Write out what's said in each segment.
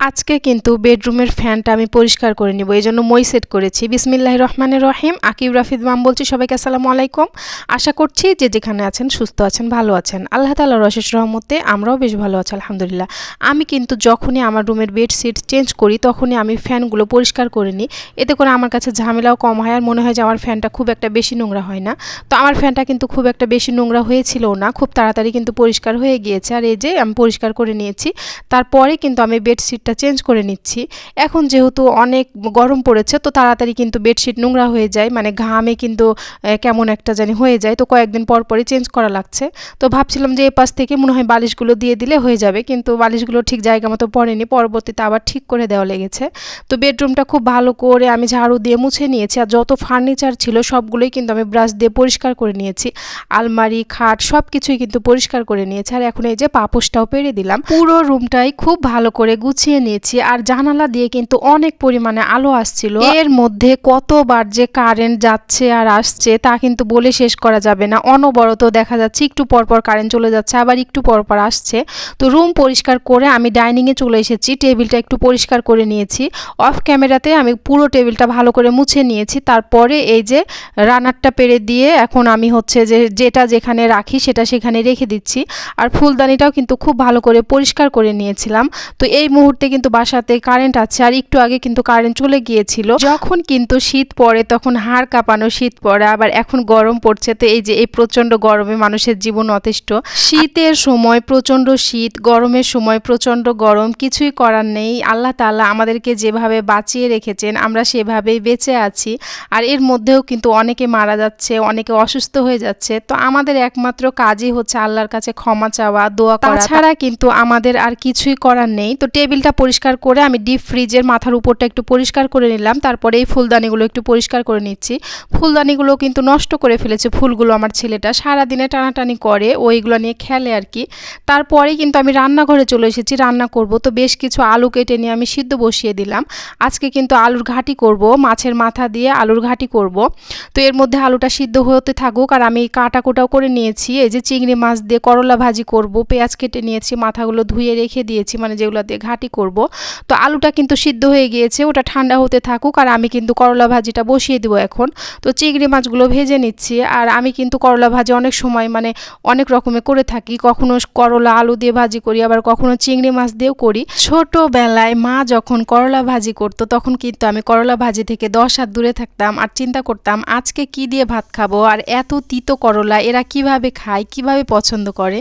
আজকে কিন্তু বেডরুমের ফ্যানটা আমি পরিষ্কার করে নিব, এই জন্য মই সেট করেছি। বিসমিল্লাহ রহমানের রহিম, আকিব রাফিদ মাম বলছি, সবাইকে আসসালামু আলাইকুম। আশা করছি যে যেখানে আছেন সুস্থ আছেন, ভালো আছেন। আল্লাহ তালার অশেষ রহমতে আমরাও বেশ ভালো আছি, আলহামদুলিল্লাহ। আমি কিন্তু যখনই আমার রুমের বেডশিট চেঞ্জ করি, তখনই আমি ফ্যানগুলো পরিষ্কার করে নিই। এতে করে আমার কাছে ঝামেলাও কম হয়, আর মনে হয় যে আমার ফ্যানটা খুব একটা বেশি নোংরা হয় না। তো আমার ফ্যানটা কিন্তু খুব একটা বেশি নোংরা হয়েছিল না, খুব তাড়াতাড়ি কিন্তু পরিষ্কার হয়ে গিয়েছে। আর এই যে আমি পরিষ্কার করে নিয়েছি, তারপরে কিন্তু আমি বেডশিট বেডশিটটা চেঞ্জ করে নিচ্ছি। এখন যেহেতু অনেক গরম পড়েছে, তো তাড়াতাড়ি কিন্তু বেডশিট নোংরা হয়ে যায় মানে ঘামে কিন্তু কেমন একটা জানি হয়ে যায়। তো কয়েকদিন পর পরই চেঞ্জ করা লাগছে। তো ভাবছিলাম যে এ পাশ থেকে মনে হয় বালিশগুলো দিয়ে দিলে হয়ে যাবে, কিন্তু বালিশগুলো ঠিক জায়গা মতো পড়েনি, পরবর্তীতে আবার ঠিক করে দেওয়া লেগেছে। তো বেডরুমটা খুব ভালো করে আমি ঝাড়ু দিয়ে মুছে নিয়েছি, আর যত ফার্নিচার ছিল সবগুলোই কিন্তু আমি ব্রাশ দিয়ে পরিষ্কার করে নিয়েছি। আলমারি, খাট সব কিছুই কিন্তু পরিষ্কার করে নিয়েছি, আর এখন এই যে পাপোশটাও পেরে দিলাম। পুরো রুমটাই খুব ভালো করে গুছিয়ে নিয়েছি আর জানালা দিয়ে কিন্তু অনেক পরিমাণে আলো আসছিল। এর মধ্যে কতবার যে কারেন্ট যাচ্ছে আর আসছে তা কিন্তু বলে শেষ করা যাবে না। অনবরত দেখা যাচ্ছে একটু পরপর কারেন্ট চলে যাচ্ছে, আবার একটু পরপর আসছে। তো রুম পরিষ্কার করে আমি ডাইনিংয়ে চলে এসেছি টেবিলটা একটু পরিষ্কার করে নিয়েছি। অফ ক্যামেরাতে আমি পুরো টেবিলটা ভালো করে মুছে নিয়েছি। তারপরে এই যে রানারটা পেরে দিয়ে এখন আমি হচ্ছে যে যেটা যেখানে রাখি সেটা সেখানে রেখে দিচ্ছি। আর ফুলদানিটাও কিন্তু খুব ভালো করে পরিষ্কার করে নিয়েছিলাম। তো এই মুহূর্তে কিন্তু বাসাতে কারেন্ট আছে আর একটু আগে কিন্তু কারেন্ট চলে গিয়েছিল। যখন কিন্তু শীত পড়ে তখন হাড় কাঁপানো শীত পড়ে আবার এখন গরম পড়ছে। তো এই যে এই প্রচণ্ড গরমে মানুষের জীবন অতিষ্ঠ। শীতের সময় প্রচণ্ড শীত গরমের সময় প্রচণ্ড গরম কিছুই করার নেই। আল্লাহ তালা আমাদেরকে যেভাবে বাঁচিয়ে রেখেছেন আমরা সেভাবেই বেঁচে আছি। আর এর মধ্যেও কিন্তু অনেকে মারা যাচ্ছে অনেকে অসুস্থ হয়ে যাচ্ছে। তো আমাদের একমাত্র কাজই হচ্ছে আল্লাহর কাছে ক্ষমা চাওয়া দোয়া করা। ছাড়া কিন্তু আমাদের আর কিছুই করার নেই। তো টেবিলটা পরিষ্কার করে আমি ডিপ ফ্রিজের মাথার উপরটা একটু পরিষ্কার করে নিলাম। তারপরে এই ফুলদানিগুলো একটু পরিষ্কার করে নিচ্ছি। ফুলদানিগুলো কিন্তু নষ্ট করে ফেলেছে ফুলগুলো আমার ছেলেটা। সারাদিনে টানাটানি করে ওইগুলো নিয়ে খেলে আর কি। তারপরে কিন্তু আমি রান্নাঘরে চলে এসেছি, রান্না করব। তো বেশ কিছু আলু কেটে নিয়ে আমি সিদ্ধ বসিয়ে দিলাম। আজকে কিন্তু আলুর ঘাটি করব, মাছের মাথা দিয়ে আলুর ঘাটি করব। তো এর মধ্যে আলুটা সিদ্ধ হতে থাকুক আর আমি কাটা কোটাও করে নিয়েছি। এই যে চিংড়ি মাছ দিয়ে করলা ভাজি করব, পেঁয়াজ কেটে নিয়েছি, মাথাগুলো ধুয়ে রেখে দিয়েছি মানে যেগুলো দিয়ে ঘাটি করব। তো আলুটা কিন্তু সিদ্ধ হয়ে গিয়েছে, ওটা ঠান্ডা হতে থাকুক আর আমি কিন্তু করলা ভাজিটা বসিয়ে দেবো এখন। তো চিংড়ি মাছগুলো ভেজে নিচ্ছি আর আমি কিন্তু করলা ভাজি অনেক সময় মানে অনেক রকমের করে থাকি। কখনো করলা আলু দিয়ে ভাজি করি, আবার কখনো চিংড়ি মাছ দিয়েও করি। ছোটোবেলায় মা যখন করলা ভাজি করতো তখন কিন্তু আমি করলা ভাজি থেকে দশ হাত দূরে থাকতাম আর চিন্তা করতাম, আজকে কি দিয়ে ভাত খাব? আর এত তিতো করলা, এরা কীভাবে খায়, কীভাবে পছন্দ করে?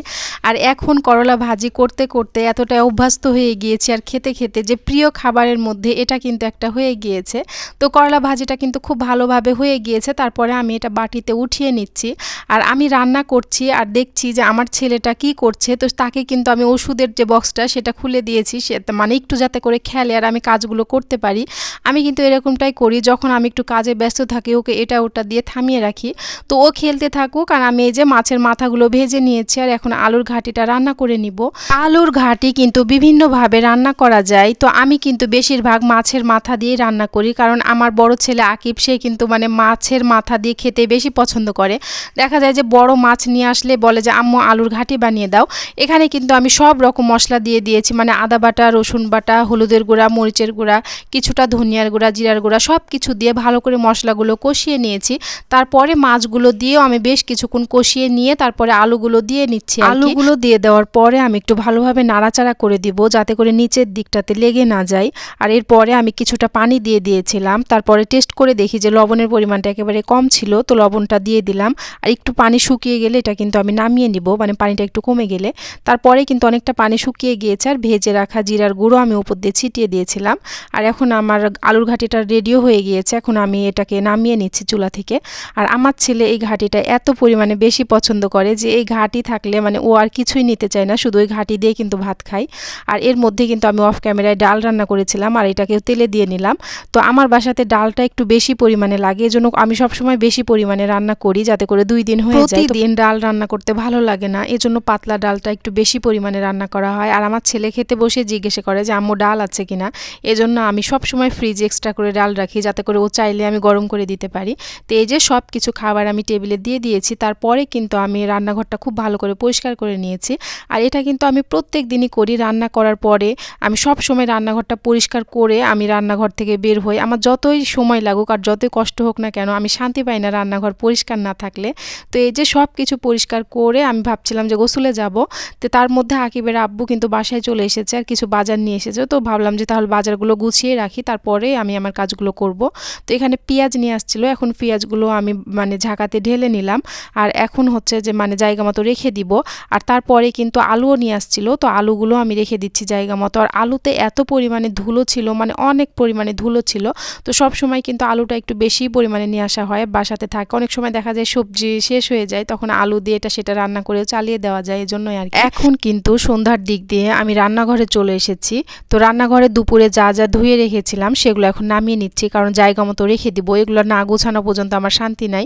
আর এখন করলা ভাজি করতে করতে এতটা অভ্যস্ত হয়ে গিয়েছি আর খেতে খেতে যে প্রিয় খাবারের মধ্যে এটা কিন্তু একটা হয়ে গিয়েছে। তো করলা ভাজিটা কিন্তু খুব ভালোভাবে হয়ে গিয়েছে, তারপরে আমি এটা বাটিতে উঠিয়ে নিচ্ছি। আর আমি রান্না করছি আর দেখছি যে আমার ছেলেটা কি করছে, তো তাকে কিন্তু আমি ওষুধের যে বক্সটা সেটা খুলে দিয়েছি, সে মানে একটু যাতে করে খেলে আর আমি কাজগুলো করতে পারি। আমি কিন্তু এরকমটাই করি, যখন আমি একটু কাজে ব্যস্ত থাকি, ওকে এটা ওটা দিয়ে থামিয়ে রাখি। তো ও খেলতে থাকুক আর আমি এই যে মাছের মাথাগুলো ভেজে নিয়েছি, আর এখন আলুর ঘাটিটা রান্না করে নিব। আলুর ঘাটি কিন্তু বিভিন্নভাবে রান্না করা যায়। তো আমি কিন্তু বেশিরভাগ মাছের মাথা দিয়ে রান্না করি। কারণ আমার বড় ছেলে আকিব, সে কিন্তু মানে মাছের মাথা দিয়ে খেতে বেশি পছন্দ করে। দেখা যায় যে বড় মাছ নিয়ে আসলে বলে যে, আম্মু, আলুর ঘাটি বানিয়ে দাও। এখানে কিন্তু আমি সব রকম মশলা দিয়ে দিয়েছি। মানে আদা বাটা, রসুন বাটা, হলুদের গুঁড়া, মরিচের গুঁড়া, কিছুটা ধনিয়ার গুঁড়া, জিরার গুঁড়া, সব কিছু দিয়ে ভালো করে মশলাগুলো কষিয়ে নিয়েছি। তারপরে মাছগুলো দিয়েও আমি বেশ কিছুক্ষণ কষিয়ে নিয়ে তারপরে আলুগুলো দিয়ে নিচ্ছি আলুগুলো দিয়ে দেওয়ার পরে আমি একটু ভালোভাবে নাড়াচাড়া করে দিব, যাতে করে নিচের দিকটাতে লেগে না যায়। আর এরপরে আমি কিছুটা পানি দিয়ে দিয়েছিলাম। তারপরে টেস্ট করে দেখি যে লবণের পরিমাণটা একেবারে কম ছিল, তো লবণটা দিয়ে দিলাম। আর একটু পানি শুকিয়ে গেলে এটা কিন্তু আমি নামিয়ে নিব মানে পানিটা একটু কমে গেলে। তারপরে কিন্তু অনেকটা পানি শুকিয়ে গিয়েছে, আর ভেজে রাখা জিরার গুঁড়ো আমি উপর দিয়ে ছিটিয়ে দিয়েছিলাম। আর এখন আমার আলুর ঘাটিটা রেডিও হয়ে গিয়েছে, এখন আমি এটাকে নামিয়ে নিচ্ছি চুলা থেকে। আর আমার ছেলে এই ঘাটিটা এত পরিমাণে বেশি পছন্দ করে যে এই ঘাটি থাকলে মানে ও আর কিছুই নিতে চায় না, শুধু ওই ঘাটি দিয়ে কিন্তু ভাত খায়। আর এর মধ্যে কিন্তু আমি অফ ক্যামেরায় ডাল রান্না করেছিলাম আর এটাকে তেলে দিয়ে নিলাম। তো আমার বাসাতে ডালটা একটু বেশি পরিমাণে লাগে এজন্য আমি সবসময় বেশি পরিমাণে রান্না করি যাতে করে দুই দিন হয়ে যায়। প্রতিদিন? ডাল রান্না করতে ভালো লাগে না এজন্য পাতলা ডালটা একটু বেশি পরিমাণে রান্না করা হয়। আর আমার ছেলে খেতে বসে জিজ্ঞেসে করে যে আম্মু ডাল আছে কিনা? এজন্য আমি সবসময় ফ্রিজে এক্সট্রা করে ডাল রাখি যাতে করে ও চাইলে আমি গরম করে দিতে পারি। তো এই যে সব কিছু খাবার আমি টেবিলে দিয়ে দিয়েছি তারপরে কিন্তু আমি রান্নাঘরটা খুব ভালো করে পরিষ্কার করে নিয়েছি। আর এটা কিন্তু আমি প্রত্যেক দিনই করি রান্না করার পরে আমি সব সময় রান্নাঘরটা পরিষ্কার করে আমি রান্নাঘর থেকে বের হই। আমার যতই সময় লাগুক আর যতই কষ্ট হোক না কেন, আমি শান্তি পাই না রান্নাঘর পরিষ্কার না থাকলে। তো এই যে সব কিছু পরিষ্কার করে আমি ভাবছিলাম যে গোসলে যাব। তো তার মধ্যে আকিবের আব্বু কিন্তু বাসায় চলে এসেছে আর কিছু বাজার নিয়ে এসেছে। তো ভাবলাম যে তাহলে বাজারগুলো গুছিয়ে রাখি, তারপরে আমি আমার কাজগুলো করব। তো এখানে পেঁয়াজ নিয়ে আসছিল, এখন পেঁয়াজগুলো আমি মানে ঝাঁকাতে ঢেলে নিলাম। আর এখন হচ্ছে যে মানে জায়গা মতো রেখে দিব। আর তারপরে কিন্তু আলুও নিয়ে আসছিল, তো আলুগুলো আমি রেখে দিচ্ছি জায়গা মতো। আর আলুতে এত পরিমাণে ধুলো ছিল মানে অনেক পরিমাণে ধুলো ছিল, তো সব সময় কিন্তু আলুটা একটু বেশি পরিমাণে নিয়ে আসা হয় বাসাতে থাকে। অনেক সময় দেখা যায় সবজি শেষ হয়ে যায়, তখন আলু দিয়ে এটা সেটা রান্না করে চালিয়ে দেওয়া যায় এই জন্যই আর এখন কিন্তু সন্ধ্যার দিক দিয়ে আমি রান্নাঘরে চলে এসেছি, তো রান্নাঘরে দুপুরে যা যা ধুয়ে রেখেছিলাম সেগুলো এখন নামিয়ে নিচ্ছি, কারণ জায়গা মতো রেখে দিব, এগুলো না গোছানো পর্যন্ত আমার শান্তি নাই।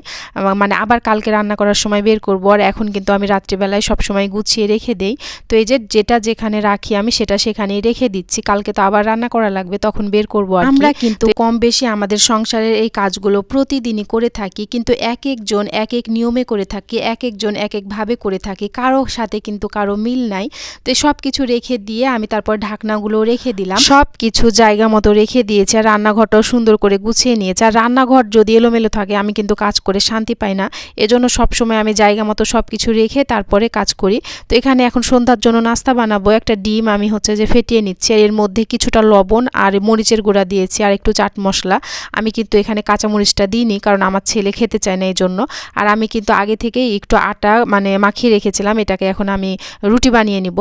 মানে আবার কালকে রান্না করার সময় বের করব, আর এখন কিন্তু আমি রাত্রিবেলায় সব সময় গুছিয়ে রেখে দেই। তো এই যে যেটা যেখানে রাখি আমি সেটা সেখানেই রেখে দিচ্ছি কালকে তো আবার রান্না করা লাগবে তখন বের করব আমরা কিন্তু কম বেশি আমাদের সংসারের এই কাজগুলো প্রতিদিনই করে থাকি কিন্তু এক একজন এক এক নিয়মে করে থাকি এক একজন এক একভাবে করে থাকি কারও সাথে কিন্তু কারও মিল নাই। তো সব কিছু রেখে দিয়ে আমি তারপর ঢাকনাগুলো রেখে দিলাম। সব কিছু জায়গা মতো রেখে দিয়েছে আর রান্নাঘরটাও সুন্দর করে গুছিয়ে নিয়েছে। আর রান্নাঘর যদি এলোমেলো থাকে আমি কিন্তু কাজ করে শান্তি পাই না। এজন্য সবসময় আমি জায়গা মতো সব কিছু রেখে তারপরে কাজ করি। তো এখানে এখন সন্ধ্যার জন্য নাস্তা বানাবো একটা ডিম আমি হচ্ছে যে ফেটিয়ে নিচ্ছি আর এর মধ্যে কিছুটা লবণ আর মরিচের গুঁড়া দিয়েছি আর একটু চাট মশলা। আমি কিন্তু এখানে কাঁচামরিচটা দিইনি কারণ আমার ছেলে খেতে চায় না এই জন্য আর আমি কিন্তু আগে থেকেই একটু আটা মানে মাখিয়ে রেখেছিলাম, এটাকে এখন আমি রুটি বানিয়ে নিব।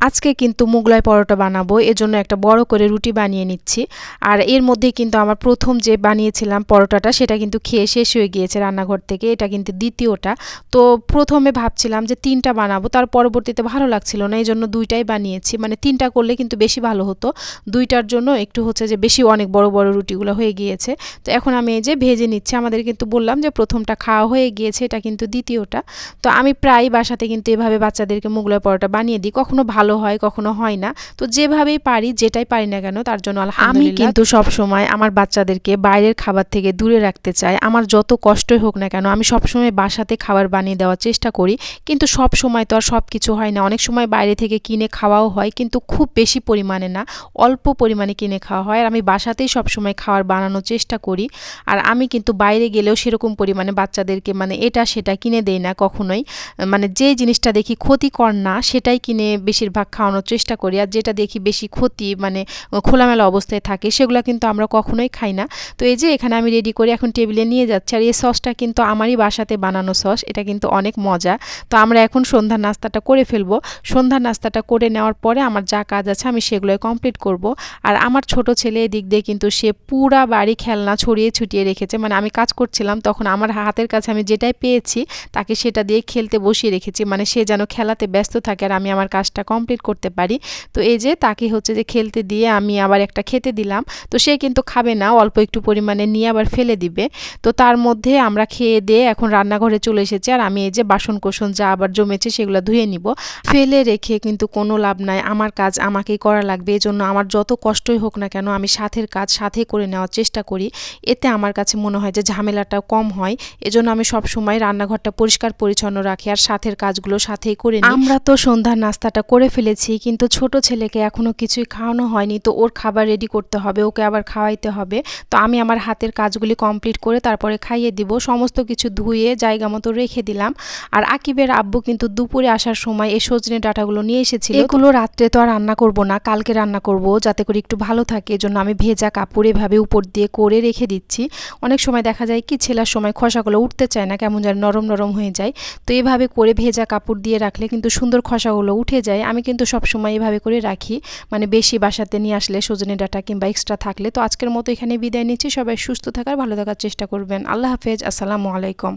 আজকে কিন্তু মুগলাই পরোটা বানাবো, এজন্য একটা বড় করে রুটি বানিয়ে নিচ্ছি। আর এর মধ্যে কিন্তু আমার প্রথম যে বানিয়েছিলাম পরোটাটা, সেটা কিন্তু খেয়ে শেষ হয়ে গিয়েছে রান্নাঘর থেকে, এটা কিন্তু দ্বিতীয়টা। তো প্রথমে ভাবছিলাম যে তিনটা বানাবো, তার পরবর্তীতে ভালো লাগছিল না এই জন্য দুইটাই বানিয়েছি। মানে তিনটা করলে কিন্তু বেশি ভালো হতো। দুইটার জন্য একটু হচ্ছে যে বেশি অনেক বড় বড় রুটিগুলো হয়ে গিয়েছে। তো এখন আমি এই যে ভেজে নিচ্ছি, আমাদের কিন্তু বললাম যে প্রথমটা খাওয়া হয়ে গিয়েছে, এটা কিন্তু দ্বিতীয়টা। তো আমি প্রায় বাসাতে কিন্তু এভাবে বাচ্চাদেরকে মুগলাই পরোটা বানিয়ে দিই, কখনো ভালো ভালো হয় কখনো হয় না। তো যেভাবেই পারি যেটাই পারি না কেন তার জন্য আমি কিন্তু সব সময় আমার বাচ্চাদেরকে বাইরের খাবার থেকে দূরে রাখতে চাই। আমার যত কষ্টই হোক না কেন আমি সব সময় বাসাতে খাবার বানিয়ে দেওয়ার চেষ্টা করি। কিন্তু সব সময় তো আর সব কিছু হয় না। অনেক সময় বাইরে থেকে কিনে খাওয়াও হয় কিন্তু খুব বেশি পরিমাণে না। অল্প পরিমাণে কিনে খাওয়া হয়। আর আমি বাসাতেই সব সময় খাবার বানানোর চেষ্টা করি। আর আমি কিন্তু বাইরে গেলেও সেরকম পরিমাণে বাচ্চাদেরকে মানে এটা সেটা কিনে দেই না কখনোই। মানে যে জিনিসটা দেখি ক্ষতিকর না সেটাই কিনে বেশিরভাগ ভাগ খাওয়ানোর চেষ্টা করি আর যেটা দেখি বেশি ক্ষতি মানে খোলামেলা অবস্থায় থাকে, সেগুলো কিন্তু আমরা কখনোই খাই না। তো এই যে এখানে আমি রেডি করে এখন টেবিলে নিয়ে যাচ্ছি আর এই সসটা কিন্তু আমারই বাসাতে বানানো সস এটা কিন্তু অনেক মজা। তো আমরা এখন সন্ধ্যার নাস্তাটা করে ফেলব। সন্ধ্যার নাস্তাটা করে নেওয়ার পরে আমার যা কাজ আছে আমি সেগুলোই কমপ্লিট করব। আর আমার ছোট ছেলে এদিক দিয়ে কিন্তু সে পুরা বাড়ি খেলনা ছড়িয়ে ছুটিয়ে রেখেছে। মানে আমি কাজ করছিলাম, তখন আমার হাতের কাছে আমি যেটাই পেয়েছি, তাকে সেটা দিয়ে খেলতে বসিয়ে রেখেছি। মানে সে যেন খেলাতে ব্যস্ত থাকে আর আমি আমার কাজটা কম কমপ্লিট করতে পারি। তো এই যে তাকে হচ্ছে যে খেলতে দিয়ে আমি আবার একটা খেতে দিলাম। তো সে কিন্তু খাবে না, অল্প একটু পরিমাণে নিয়ে আবার ফেলে দিবে। তো তার মধ্যে আমরা খেয়ে দিয়ে এখন রান্নাঘরে চলে এসেছি। আর আমি এই যে বাসন কোসন যা আবার জমেছে সেগুলো ধুয়ে নিব। ফেলে রেখে কিন্তু কোনো লাভ নাই। আমার কাজ আমাকেই করা লাগবে। এই জন্য আমার যত কষ্টই হোক না কেন আমি সাথের কাজ সাথে করে নেওয়ার চেষ্টা করি। এতে আমার কাছে মনে হয় যে ঝামেলাটাও কম হয়। এজন্য আমি সব সময় রান্নাঘরটা পরিষ্কার পরিচ্ছন্ন রাখি। আর সাথের কাজগুলো সাথেই করে আমরা তো সন্ধ্যার নাস্তাটা করে ফেলেছি, কিন্তু ছোট ছেলেকে এখনও কিছুই খাওয়ানো হয়নি, তো ওর খাবার রেডি করতে হবে, ওকে আবার খাওয়াইতে হবে। তো আমি আমার হাতের কাজগুলি কমপ্লিট করে তারপরে খাইয়ে দিব, সমস্ত কিছু ধুয়ে জায়গা মতো রেখে দিলাম। আর আকিবের আব্বু কিন্তু দুপুরে আসার সময় এই সজনে ডাটাগুলো নিয়ে এসেছিল। এগুলো রাত্রে তো আর রান্না করব না, কালকে রান্না করব, যাতে করে একটু ভালো থাকে, এজন্য আমি ভেজা কাপড় এভাবে উপর দিয়ে করে রেখে দিচ্ছি। অনেক সময় দেখা যায় কি, ছেলার সময় খসাগুলো উঠতে চায় না, কেমন যেন নরম নরম হয়ে যায়। তো এভাবে করে ভেজা কাপড় দিয়ে রাখলে কিন্তু সুন্দর খসাগুলো উঠে যায়। আমি কিন্তু সবসময় এভাবে করে রাখি। মানে বেশি বাসাতে নিয়ে আসলে সজনে ডাটা কিংবা এক্সট্রা থাকলে। তো আজকের মতো এখানে বিদায় নিচ্ছি। সবাই সুস্থ থাকার, ভালো থাকার চেষ্টা করবেন। আল্লাহ হাফেজ। আসসালামু আলাইকুম।